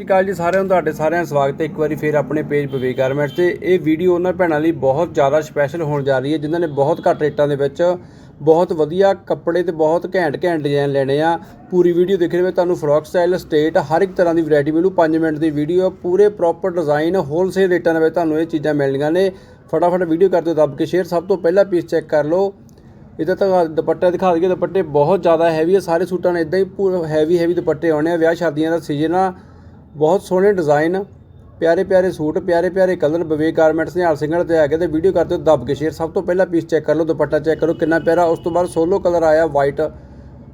ਸਤਿ ਸ਼੍ਰੀ ਅਕਾਲ ਜੀ ਸਾਰਿਆਂ ਨੂੰ, ਤੁਹਾਡੇ ਸਾਰਿਆਂ ਦਾ ਸਵਾਗਤ ਹੈ। ਇੱਕ ਵਾਰੀ ਫੇਰ ਆਪਣੇ ਪੇਜ ਬਵੇ ਗਾਰਮੈਂਟਸ ਤੇ। ਇਹ ਵੀਡੀਓ ਉਹਨਾਂ ਭੈਣਾਂ ਲਈ ਬਹੁਤ ਜ਼ਿਆਦਾ ਸਪੈਸ਼ਲ ਹੋਣ ਜਾ ਰਹੀ ਹੈ, ਜਿਨ੍ਹਾਂ ਨੇ ਬਹੁਤ ਘੱਟ ਰੇਟਾਂ ਦੇ ਵਿੱਚ ਬਹੁਤ ਵਧੀਆ ਕੱਪੜੇ ਤੇ ਬਹੁਤ ਘੈਂਟ ਘੈਂਟ ਡਿਜ਼ਾਈਨ ਲੈਣੇ ਆ। ਪੂਰੀ ਵੀਡੀਓ ਦੇਖ ਰਹੇ ਹੋ ਤੁਹਾਨੂੰ ਫਰੋਕ ਸਟਾਈਲ, ਸਟੇਟ, ਹਰ ਇੱਕ ਤਰ੍ਹਾਂ ਦੀ ਵੈਰਾਈਟੀ ਮਿਲੂ। 5 ਮਿੰਟ ਦੀ ਵੀਡੀਓ, ਪੂਰੇ ਪ੍ਰੋਪਰ ਡਿਜ਼ਾਈਨ ਹੋਲਸੇਲ ਰੇਟਾਂ ਦੇ ਵਿੱਚ ਤੁਹਾਨੂੰ ਇਹ ਚੀਜ਼ਾਂ ਮਿਲਣਗੀਆਂ ਨੇ। ਫਟਾਫਟ ਵੀਡੀਓ ਕਰ ਦਿਓ, ਦੱਬ ਕੇ ਸ਼ੇਅਰ ਸਭ ਤੋਂ ਪਹਿਲਾਂ ਪੀਸ ਚੈੱਕ ਕਰ ਲਓ। ਇਹਦਾ ਤਾਂ ਦੁਪੱਟਾ ਦਿਖਾ ਦਈਏ, ਦੁਪੱਟੇ ਬਹੁਤ ਜ਼ਿਆਦਾ ਹੈਵੀ ਆ। ਸਾਰੇ ਸੂਟਾਂ ਨੇ ਇਦਾਂ ਹੀ ਪੂਰੇ ਹੈਵੀ ਹੈਵੀ ਦੁਪੱਟੇ ਆਉਣੇ ਆ। ਵਿਆਹ ਸ਼ਾਦੀਆਂ ਦਾ ਸੀਜ਼ਨ ਆ। ਬਹੁਤ ਸੋਹਣੇ ਡਿਜ਼ਾਈਨ ਪਿਆਰੇ ਪਿਆਰੇ ਸੂਟ, ਪਿਆਰੇ ਪਿਆਰੇ ਕਲਰ ਵਿਵੇਕ ਗਾਰਮੈਂਟਸ ਨੇ ਹਾਲ ਸਿੰਗਲ ਤੇ ਆ ਕੇ ਤੇ ਵੀਡੀਓ ਕਰਦੇ ਹੋ ਦੱਬ ਕੇ ਸ਼ੇਅਰ ਸਭ ਤੋਂ ਪਹਿਲਾਂ ਪੀਸ ਚੈੱਕ ਕਰ ਲਓ, ਦੁਪੱਟਾ ਚੈੱਕ ਕਰੋ, ਕਿੰਨਾ ਪਿਆਰਾ। ਉਸ ਤੋਂ ਬਾਅਦ ਸੋਲੋ ਕਲਰ ਆਇਆ ਵਾਈਟ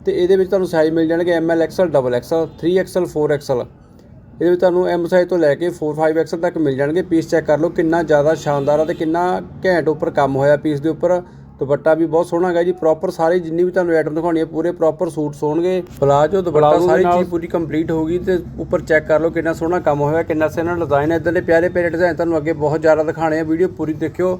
ਤੇ ਇਹਦੇ ਵਿੱਚ ਤੁਹਾਨੂੰ ਸਾਈਜ਼ ਮਿਲ ਜਾਣਗੇ M L XL double XL 3 XL 4 XL ਇਹਦੇ ਵਿੱਚ ਤੁਹਾਨੂੰ ਐਮ ਸਾਈਜ਼ ਤੋਂ ਲੈ ਕੇ 4 5 ਐਕਸਲ ਤੱਕ ਮਿਲ ਜਾਣਗੇ। ਪੀਸ ਚੈੱਕ ਕਰ ਲਓ, ਕਿੰਨਾ ਜ਼ਿਆਦਾ ਸ਼ਾਨਦਾਰ ਆ ਤੇ ਕਿੰਨਾ ਘੈਂਟ ਉੱਪਰ ਕੰਮ ਹੋਇਆ ਪੀਸ ਦੇ ਉੱਪਰ। ਦੁਪੱਟਾ ਵੀ ਬਹੁਤ ਸੋਹਣਾ ਹੈਗਾ ਜੀ ਪ੍ਰੋਪਰ ਸਾਰੇ ਜਿੰਨੀ ਵੀ ਤੁਹਾਨੂੰ ਆਈਟਮ ਦਿਖਾਉਣੀ ਹੈ ਪੂਰੇ ਪ੍ਰੋਪਰ ਸੂਟ ਸੋਣਗੇ ਪਲਾਜੋ ਦੁਪੱਟਾ ਸਾਰੀ ਚੀਜ਼ ਪੂਰੀ ਕੰਪਲੀਟ ਹੋਊਗੀ ਤੇ ਉੱਪਰ ਚੈੱਕ ਕਰ ਲਓ ਕਿੰਨਾ ਸੋਹਣਾ ਕੰਮ ਹੋਇਆ ਕਿੰਨਾ ਸੋਹਣਾ ਡਿਜ਼ਾਈਨ ਹੈ। ਇਦਾਂ ਦੇ ਪਿਆਰੇ ਪਿਆਰੇ ਡਿਜ਼ਾਈਨ ਤੁਹਾਨੂੰ ਅੱਗੇ ਬਹੁਤ ਜ਼ਿਆਦਾ ਦਿਖਾਣੇ ਆ ਵੀਡੀਓ ਪੂਰੀ ਦੇਖਿਓ।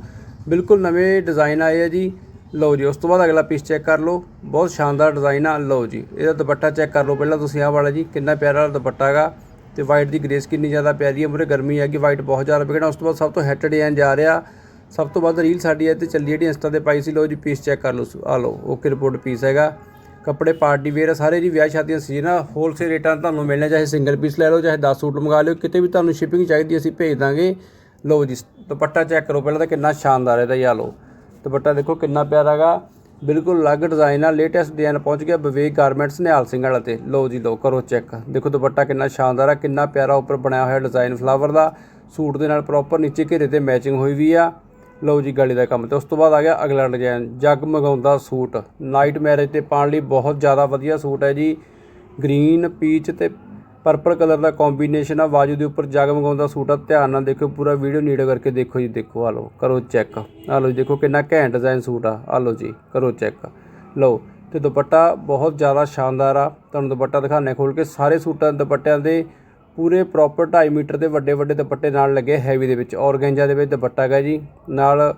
ਬਿਲਕੁਲ ਨਵੇਂ ਡਿਜ਼ਾਈਨ ਆਏ ਆ ਜੀ। ਲਓ ਜੀ ਉਸ ਤੋਂ ਬਾਅਦ ਅਗਲਾ ਪੀਸ ਚੈੱਕ ਕਰ ਲਓ। ਬਹੁਤ ਸ਼ਾਨਦਾਰ ਡਿਜ਼ਾਈਨ ਆ। ਲਓ ਜੀ ਇਹਦਾ ਦੁਪੱਟਾ ਚੈੱਕ ਕਰ ਲਓ ਪਹਿਲਾਂ ਤੁਸੀਂ ਆਹ ਵਾਲਾ ਜੀ ਕਿੰਨਾ ਪਿਆਰਾ ਦੁਪੱਟਾ ਹੈਗਾ। ਤੇ ਵਾਈਟ ਦੀ ਗ੍ਰੇਸ ਕਿੰਨੀ ਜ਼ਿਆਦਾ ਪਿਆਰੀ ਹੈ ਮੂਰੇ ਗਰਮੀ ਹੈਗੀ ਵਾਈਟ ਬਹੁਤ ਜ਼ਿਆਦਾ ਵਿਕਣਾ ਉਸ ਤੋਂ ਬਾਅਦ ਸਭ ਤੋਂ ਹੈਟ ਡਿਜ਼ਾਈਨ ਜਾ ਰਿਹਾ। ਸਭ ਤੋਂ ਵੱਧ ਰੀਲ ਸਾਡੀ ਹੈ ਤੇ ਚੱਲੀ ਜਿਹੜੀ ਇੰਸਟਾ ਤੇ ਪਾਈ ਸੀ, ਲਓ ਜੀ ਪੀਸ ਚੈੱਕ ਕਰ ਲਓ ਆ ਲਓ ਓਕੇ ਰਿਪੋਰਟ ਪੀਸ ਹੈਗਾ। ਕੱਪੜੇ ਪਾਰਟੀ ਵੇਅਰ ਆ, ਸਾਰੇ ਜੀ ਵਿਆਹ ਸ਼ਾਦੀਆਂ ਸੀ ਨਾ ਹੋਲਸੇਲ ਰੇਟਾਂ ਤੁਹਾਨੂੰ ਮਿਲਣੇ ਚਾਹੇ ਸਿੰਗਲ ਪੀਸ ਲੈ ਲਓ, ਚਾਹੇ 10 ਸੂਟ ਮੰਗਾ ਲਿਓ, ਕਿਤੇ ਵੀ ਤੁਹਾਨੂੰ ਸ਼ਿਪਿੰਗ ਚਾਹੀਦੀ ਅਸੀਂ ਭੇਜ ਦਾਂਗੇ। ਲਓ ਜੀ, ਦੁਪੱਟਾ ਚੈੱਕ ਕਰੋ, ਪਹਿਲਾਂ ਤਾਂ ਕਿੰਨਾ ਸ਼ਾਨਦਾਰ ਹੈ ਤਾਂ ਇਹ ਆ ਲਓ। ਦੁਪੱਟਾ ਦੇਖੋ ਕਿੰਨਾ ਪਿਆਰਾ ਹੈਗਾ। ਬਿਲਕੁਲ ਅਲੱਗ ਡਿਜ਼ਾਈਨ ਆ ਲੇਟੈਸਟ ਡਿਜ਼ਾਈਨ ਪਹੁੰਚ ਗਿਆ ਵਿਵੇਕ ਗਾਰਮੈਂਟਸ ਨਿਹਾਲ ਸਿੰਘ ਵਾਲਾ ਤੇ। ਲਓ ਜੀ, ਲਓ, ਕਰੋ ਚੈੱਕ ਦੇਖੋ ਦੁਪੱਟਾ ਕਿੰਨਾ ਸ਼ਾਨਦਾਰ ਆ, ਕਿੰਨਾ ਪਿਆਰਾ ਉੱਪਰ ਬਣਿਆ ਹੋਇਆ ਡਿਜ਼ਾਈਨ ਫਲਾਵਰ ਦਾ। ਸੂਟ ਦੇ ਨਾਲ ਪ੍ਰੋਪਰ ਨੀਚੇ ਘੇਰੇ ਤੇ ਮੈਚਿੰਗ ਹੋਈ ਵੀ ਆ। ਲਓ ਜੀ ਗਲੇ ਦਾ ਕੰਮ ਤੇ ਉਸ ਤੋਂ ਬਾਅਦ ਆ ਗਿਆ ਅਗਲਾ ਡਿਜ਼ਾਈਨ ਜਗਮਗਾਉਂਦਾ ਸੂਟ। ਨਾਈਟ ਮੈਰਿਜ ਤੇ ਪਾਉਣ ਲਈ ਬਹੁਤ ਜ਼ਿਆਦਾ ਵਧੀਆ ਸੂਟ ਹੈ ਜੀ। ਗ੍ਰੀਨ ਪੀਚ ਤੇ ਪਰਪਲ ਕਲਰ ਦਾ ਕੰਬੀਨੇਸ਼ਨ ਆ ਬਾਜੂ ਦੇ ਉੱਪਰ ਜਗਮਗਾਉਂਦਾ ਸੂਟ ਆ। ਧਿਆਨ ਨਾਲ ਦੇਖਿਓ, ਪੂਰਾ ਵੀਡੀਓ ਨੀਡ ਕਰਕੇ ਦੇਖੋ ਜੀ, ਦੇਖੋ, ਆ ਲਓ, ਕਰੋ ਚੈੱਕ ਆ ਲਓ ਜੀ, ਦੇਖੋ ਕਿੰਨਾ ਘੈਂਟ ਡਿਜ਼ਾਈਨ ਸੂਟ ਆ। ਆ ਲਓ ਜੀ, ਕਰੋ ਚੈੱਕ ਲਓ, ਤੇ ਦੁਪੱਟਾ ਬਹੁਤ ਜ਼ਿਆਦਾ ਸ਼ਾਨਦਾਰ ਆ। ਤੁਹਾਨੂੰ ਦੁਪੱਟਾ ਦਿਖਾਣੇ ਖੋਲ ਕੇ, ਸਾਰੇ ਸੂਟਾਂ ਦੁਪੱਟਿਆਂ ਦੇ ਪੂਰੇ ਪ੍ਰੋਪਰ 2.5 ਮੀਟਰ ਦੇ ਵੱਡੇ ਵੱਡੇ ਦੁਪੱਟੇ ਨਾਲ ਲੱਗੇ ਹੈਵੀ ਦੇ ਵਿੱਚ। ਔਰਗੈਂਜਾ ਦੇ ਵਿੱਚ ਦੁਪੱਟਾ ਹੈਗਾ ਜੀ। ਨਾਲ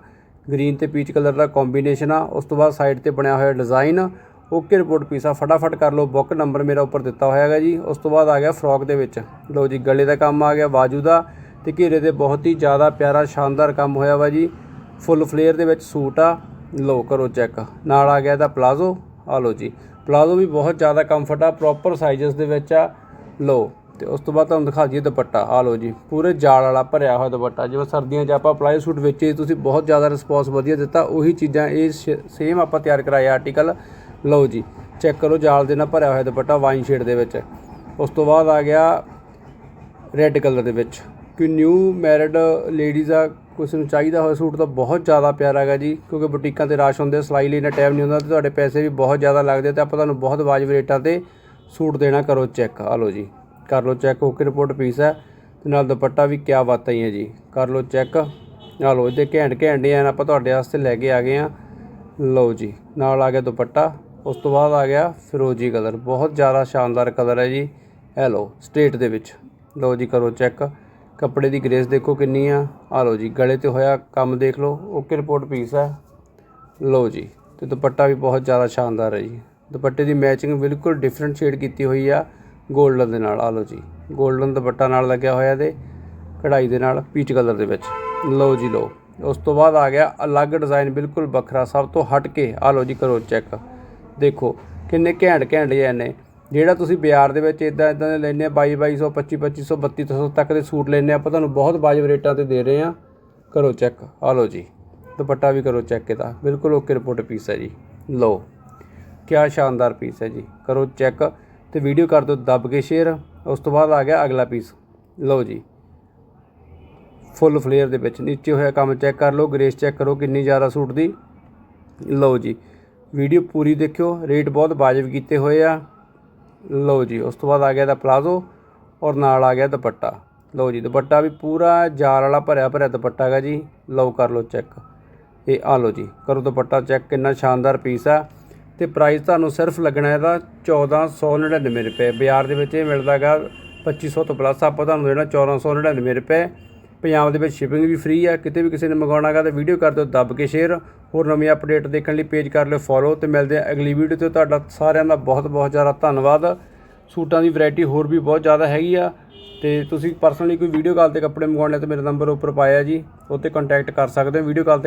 ਗ੍ਰੀਨ ਤੇ ਪੀਚ ਕਲਰ ਦਾ ਕੰਬੀਨੇਸ਼ਨ ਆ। ਉਸ ਤੋਂ ਬਾਅਦ ਸਾਈਡ ਤੇ ਬਣਿਆ ਹੋਇਆ ਡਿਜ਼ਾਈਨ ਓਕੇ ਰਿਪੋਰਟ ਪੀਸਾ ਫਟਾਫਟ ਕਰ ਲਓ। ਬੁੱਕ ਨੰਬਰ ਮੇਰਾ ਉੱਪਰ ਦਿੱਤਾ ਹੋਇਆ ਹੈਗਾ ਜੀ। ਉਸ ਤੋਂ ਬਾਅਦ ਆ ਗਿਆ ਫਰੋਕ ਦੇ ਵਿੱਚ। ਲਓ ਜੀ, ਗਲੇ ਦਾ ਕੰਮ ਆ ਗਿਆ ਬਾਜੂ ਦਾ। ਤੇ ਘੇਰੇ ਤੇ ਬਹੁਤ ਹੀ ਜ਼ਿਆਦਾ ਪਿਆਰਾ, ਸ਼ਾਨਦਾਰ ਕੰਮ ਹੋਇਆ ਵਾ ਜੀ। ਫੁੱਲ ਫਲੇਅਰ ਦੇ ਵਿੱਚ ਸੂਟ ਆ। ਲੋ ਕਰੋ ਚੈੱਕ ਨਾਲ ਆ ਗਿਆ ਇਹਦਾ ਪਲਾਜ਼ੋ ਆ ਲਓ ਜੀ। ਪਲਾਜ਼ੋ ਵੀ ਬਹੁਤ ਜ਼ਿਆਦਾ ਕੰਫਰਟ ਆ। ਪ੍ਰੋਪਰ ਸਾਈਜ਼ਸ ਦੇ ਵਿੱਚ ਆ। ਲਓ ਤੇ ਉਸ ਤੋਂ ਬਾਅਦ ਤੁਹਾਨੂੰ ਦਿਖਾ ਦਈਏ ਦੁਪੱਟਾ। ਆ ਲਓ ਜੀ, ਪੂਰੇ ਜਾਲ ਵਾਲਾ ਭਰਿਆ ਹੋਇਆ ਦੁਪੱਟਾ। ਜਿਵੇਂ ਸਰਦੀਆਂ 'ਚ ਆਪਾਂ ਪਲਾਈ ਸੂਟ ਵੇਚੇ, ਤੁਸੀਂ ਬਹੁਤ ਜ਼ਿਆਦਾ ਰਿਸਪੌਂਸ ਵਧੀਆ ਦਿੱਤਾ। ਉਹੀ ਚੀਜ਼ਾਂ ਇਹ ਸੇਮ ਆਪਾਂ ਤਿਆਰ ਕਰਾਇਆ ਆਰਟੀਕਲ ਲਓ ਜੀ ਚੈੱਕ ਕਰੋ ਜਾਲ ਦੇ ਨਾਲ ਭਰਿਆ ਹੋਇਆ ਦੁਪੱਟਾ ਵਾਈਨ ਸ਼ੇਡ ਦੇ ਵਿੱਚ। ਉਸ ਤੋਂ ਬਾਅਦ ਆ ਗਿਆ ਰੈੱਡ ਕਲਰ ਦੇ ਵਿੱਚ। ਕਿ ਨਿਊ ਮੈਰਿਡ ਲੇਡੀਜ਼ ਆ, ਕਿਸੇ ਨੂੰ ਚਾਹੀਦਾ ਹੋਇਆ ਸੂਟ ਤਾਂ ਬਹੁਤ ਜ਼ਿਆਦਾ ਪਿਆਰਾ ਹੈਗਾ ਜੀ, ਕਿਉਂਕਿ ਬੁਟੀਕਾਂ ਤੇ ਰਸ਼ ਹੁੰਦੇ ਸਿਲਾਈ ਲਈ ਇੰਨਾ ਟਾਈਮ ਨਹੀਂ ਹੁੰਦਾ ਤੇ ਤੁਹਾਡੇ ਪੈਸੇ ਵੀ ਬਹੁਤ ਜ਼ਿਆਦਾ ਲੱਗਦੇ ਤੇ ਆਪਾਂ ਤੁਹਾਨੂੰ ਬਹੁਤ ਵਾਜਬ ਰੇਟਾਂ ਤੇ ਸੂਟ ਦੇਣਾ ਕਰੋ ਚੈੱਕ ਆ ਲਓ ਜੀ। ਕਰ ਲਓ ਚੈੱਕ ਓਕੇ ਰਿਪੋਰਟ ਪੀਸ ਹੈ। ਤੇ ਨਾਲ ਦੁਪੱਟਾ ਵੀ ਕਿਆ ਬਾਤਾਂ ਹੀ ਹੈ ਜੀ। ਕਰ ਲਓ ਚੈੱਕ ਆ ਲਓ ਇਹਦੇ ਘੈਂਟ ਘੈਂਟ ਡਿਜ਼ਾਈਨ ਆਪਾਂ ਤੁਹਾਡੇ ਵਾਸਤੇ ਲੈ ਕੇ ਆ ਗਏ ਆ। ਲਓ ਜੀ, ਨਾਲ ਆ ਗਿਆ ਦੁਪੱਟਾ। ਉਸ ਤੋਂ ਬਾਅਦ ਆ ਗਿਆ ਫਿਰੋਜੀ ਕਲਰ। ਬਹੁਤ ਜ਼ਿਆਦਾ ਸ਼ਾਨਦਾਰ ਕਲਰ ਹੈ ਜੀ। ਇਹ ਲਓ ਸਟੇਟ ਦੇ ਵਿੱਚ। ਲਓ ਜੀ, ਕਰੋ ਚੈੱਕ ਕੱਪੜੇ ਦੀ ਗ੍ਰੇਸ ਦੇਖੋ ਕਿੰਨੀ ਆ। ਆ ਲਓ ਜੀ, ਗਲੇ ਤੇ ਹੋਇਆ ਕੰਮ ਦੇਖ ਲਓ। ਓਕੇ ਰਿਪੋਰਟ ਪੀਸ ਹੈ। ਲਓ ਜੀ, ਤੇ ਦੁਪੱਟਾ ਵੀ ਬਹੁਤ ਜ਼ਿਆਦਾ ਸ਼ਾਨਦਾਰ ਹੈ ਜੀ। ਦੁਪੱਟੇ ਦੀ ਮੈਚਿੰਗ ਬਿਲਕੁਲ ਡਿਫਰੈਂਟ ਸ਼ੇਡ ਕੀਤੀ ਹੋਈ ਆ। 골ਡਨ ਦੇ ਨਾਲ ਆ ਲਓ ਜੀ। 골ਡਨ ਦੁਪੱਟਾ ਨਾਲ ਲੱਗਿਆ ਹੋਇਆ ਤੇ ਕਢਾਈ ਦੇ ਨਾਲ, ਪੀਚ ਕਲਰ ਦੇ ਵਿੱਚ। ਲਓ ਜੀ, ਲਓ। ਉਸ ਤੋਂ ਬਾਅਦ ਆ ਗਿਆ ਅਲੱਗ ਡਿਜ਼ਾਈਨ, ਬਿਲਕੁਲ ਵੱਖਰਾ, ਸਭ ਤੋਂ ਹਟ ਕੇ ਆ ਲਓ ਜੀ, ਕਰੋ ਚੈੱਕ। ਦੇਖੋ, ਕਿੰਨੇ ਘੈਂਟ ਘੈਂਟ ਡਿਜ਼ਾਈਨ ਨੇ ਜਿਹੜਾ ਤੁਸੀਂ ਬਾਜ਼ਾਰ ਦੇ ਵਿੱਚ ਇਦਾਂ ਇਦਾਂ ਦੇ ਲੈਨੇ ਆ 22 2200 25 2500 3200 ਤੱਕ ਦੇ ਸੂਟ ਲੈਨੇ ਆਪਾਂ ਤੁਹਾਨੂੰ ਬਹੁਤ ਵਾਜਬ ਰੇਟਾਂ ਤੇ ਦੇ ਰਹੇ ਆ। ਕਰੋ ਚੈੱਕ ਆ ਲਓ ਜੀ। ਦੁਪੱਟਾ ਵੀ ਕਰੋ ਚੈੱਕ ਇਹਦਾ। ਬਿਲਕੁਲ ਓਕੇ ਰਿਪੋਰਟ ਪੀਸ ਹੈ ਜੀ। ਲਓ, ਕਿਆ ਸ਼ਾਨਦਾਰ ਪੀਸ ਹੈ ਜੀ। ਕਰੋ ਚੈੱਕ। ਤੇ ਵੀਡੀਓ ਕਰ ਦਿਓ, ਦੱਬ ਕੇ ਸ਼ੇਅਰ ਉਸ ਤੋਂ ਬਾਅਦ ਆ ਗਿਆ ਅਗਲਾ ਪੀਸ ਲਓ ਜੀ। ਫੁੱਲ ਫਲੇਅਰ ਦੇ ਵਿੱਚ ਨੀਚੇ ਹੋਇਆ ਕੰਮ ਚੈੱਕ ਕਰ ਲਓ ਗ੍ਰੇਸ ਚੈੱਕ ਕਰੋ ਕਿੰਨੀ ਜ਼ਿਆਦਾ ਸੂਟ ਦੀ। ਲਓ ਜੀ। ਵੀਡੀਓ ਪੂਰੀ ਦੇਖਿਓ ਰੇਟ ਬਹੁਤ ਵਾਜਬ ਕੀਤੇ ਹੋਏ ਆ। ਲਓ ਜੀ, ਉਸ ਤੋਂ ਬਾਅਦ ਆ ਗਿਆ ਦਾ ਪਲਾਜ਼ੋ ਔਰ ਨਾਲ ਆ ਗਿਆ ਦੁਪੱਟਾ। ਲਓ ਜੀ, ਦੁਪੱਟਾ ਵੀ ਪੂਰਾ ਜਾਲ ਵਾਲਾ ਭਰਿਆ ਭਰਿਆ ਦੁਪੱਟਾ ਹੈਗਾ ਜੀ। ਲਓ ਕਰ ਲਓ ਚੈੱਕ ਇਹ ਆ ਲਓ ਜੀ, ਕਰੋ ਦੁਪੱਟਾ ਚੈੱਕ ਕਿੰਨਾ ਸ਼ਾਨਦਾਰ ਪੀਸ ਆ। ਤੇ ਪ੍ਰਾਈਸ ਤੁਹਾਨੂੰ ਸਿਰਫ ਲੱਗਣਾ ਇਹਦਾ 1499 ਰੁਪਏ। ਬਾਜ਼ਾਰ ਦੇ ਵਿੱਚ ਇਹ ਮਿਲਦਾ ਹੈਗਾ 2500 ਤੋਂ ਪਲੱਸ ਆਪਾਂ ਤੁਹਾਨੂੰ ਦੇਣਾ 1499 ਰੁਪਏ। ਪੰਜਾਬ ਦੇ ਵਿੱਚ ਸ਼ਿਪਿੰਗ ਵੀ ਫ੍ਰੀ ਆ, ਕਿਤੇ ਵੀ ਕਿਸੇ ਨੇ ਮੰਗਵਾਉਣਾ ਹੈਗਾ ਤਾਂ ਵੀਡੀਓ ਕਰ ਦਿਓ, ਦੱਬ ਕੇ ਸ਼ੇਅਰ ਹੋਰ ਨਵੀਂ ਅਪਡੇਟ ਦੇਖਣ ਲਈ ਪੇਜ ਕਰ ਲਿਓ ਫੋਲੋ ਤੇ ਮਿਲਦੇ ਆ ਅਗਲੀ ਵੀਡੀਓ ਤੇ। ਤੁਹਾਡਾ ਸਾਰਿਆਂ ਦਾ ਬਹੁਤ ਬਹੁਤ ਜ਼ਿਆਦਾ ਧੰਨਵਾਦ। ਸੂਟਾਂ ਦੀ ਵੈਰਾਈਟੀ ਹੋਰ ਵੀ ਬਹੁਤ ਜ਼ਿਆਦਾ ਹੈਗੀ ਆ ਤੇ ਤੁਸੀਂ ਪਰਸਨਲੀ ਕੋਈ ਵੀਡੀਓ ਕਾਲ ਤੇ ਕੱਪੜੇ ਮੰਗਵਾਉਣੇ ਤਾਂ ਮੇਰਾ ਨੰਬਰ ਉੱਪਰ ਪਾਇਆ ਜੀ, ਉੱਤੇ ਕੰਟੈਕਟ ਕਰ ਸਕਦੇ ਹੋ। ਵੀਡੀਓ ਕਾਲ ਤੇ